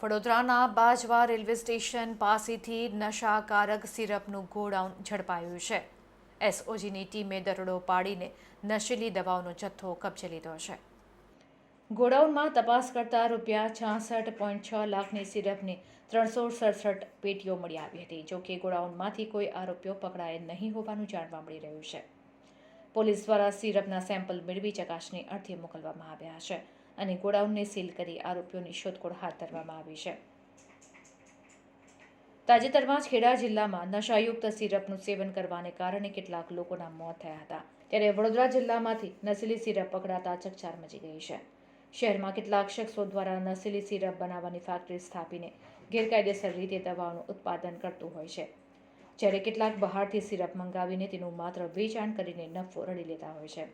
વડોદરાના બાજવા railway station પાસેથી નશાકારક સિરપનું godown ઝડપાયું છે. એસઓજીની ટીમે દરોડો પાડીને નશીલી દવાઓનો જથ્થો કબજે લીધો છે. ગોડાઉનમાં તપાસ કરતા રૂપિયા છાસઠ પોઈન્ટ છ લાખની સિરપની ત્રણસો સડસઠ પેટીઓ મળી આવી હતી, જોકે ગોડાઉનમાંથી કોઈ આરોપીઓ પકડાયા નહીં હોવાનું જાણવા મળી રહ્યું છે. પોલીસ દ્વારા સિરપના સેમ્પલ મેળવી ચકાસણી અર્થે મોકલવામાં આવ્યા છે અને ગોડાઉનને સીલ કરી આરોપીઓની શોધખોળ હાથ ધરવામાં આવી છે. તાજેતરમાં જ ખેડા જિલ્લામાં નશાયુક્ત સિરપનું સેવન કરવાને કારણે કેટલાક લોકોના મોત થયા હતા. ત્યારે વડોદરા જિલ્લામાંથી નશીલી સિરપ પકડાતા ચકચાર મચી ગઈ છે. શહેરમાં કેટલાક શખ્સો દ્વારા નશીલી સિરપ બનાવવાની ફેક્ટરી સ્થાપીને ગેરકાયદેસર રીતે દવાઓનું ઉત્પાદન કરતું હોય છે. જ્યારે કેટલાક બહારથી સિરપ મંગાવીને તેનું માત્ર વેચાણ કરીને નફો રળી લેતા હોય છે.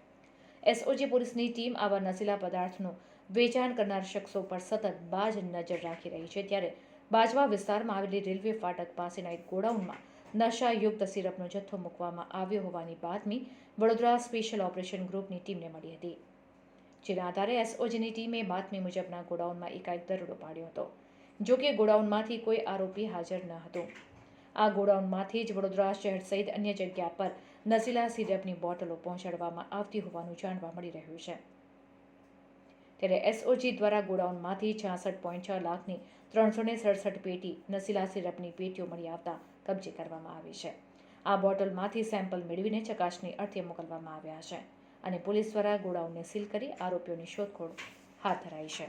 એસઓજી પોલીસની ટીમ આવા નશીલા પદાર્થનું વેચાણ કરનાર શખ્સો પર સતત બાજ નજર રાખી રહી છે. ત્યારે બાજવા વિસ્તારમાં આવેલી રેલવે ફાટક પાસેના એક ગોડાઉનમાં નશાયુક્ત સિરપનો જથ્થો મૂકવામાં આવ્યો હોવાની બાતમી વડોદરા સ્પેશિયલ ઓપરેશન ગ્રુપની ટીમને મળી હતી. જેના આધારે એસઓજીની ટીમે બાતમી મુજબના ગોડાઉનમાં એકાએક દરોડો પાડ્યો હતો. જોકે ગોડાઉનમાંથી કોઈ આરોપી હાજર ન હતો. આ ગોડાઉનમાંથી જ વડોદરા શહેર સહિત અન્ય જગ્યા પર નશીલા સિરપની બોટલો પહોંચાડવામાં આવતી હોવાનું જાણવા મળી રહ્યું છે. ત્યારે એસઓજી દ્વારા ગોડાઉનમાંથી છાસઠ પોઈન્ટ છ લાખની ત્રણસો ને સડસઠ પેટી નશીલા સિરપની પેટીઓ મળી આવતા કબજે કરવામાં આવી છે. આ બોટલમાંથી સેમ્પલ મેળવીને ચકાસણી અર્થે મોકલવામાં આવ્યા છે અને પોલીસ દ્વારા ગોડાઉનને સીલ કરી આરોપીઓની શોધખોળ હાથ ધરાઈ છે.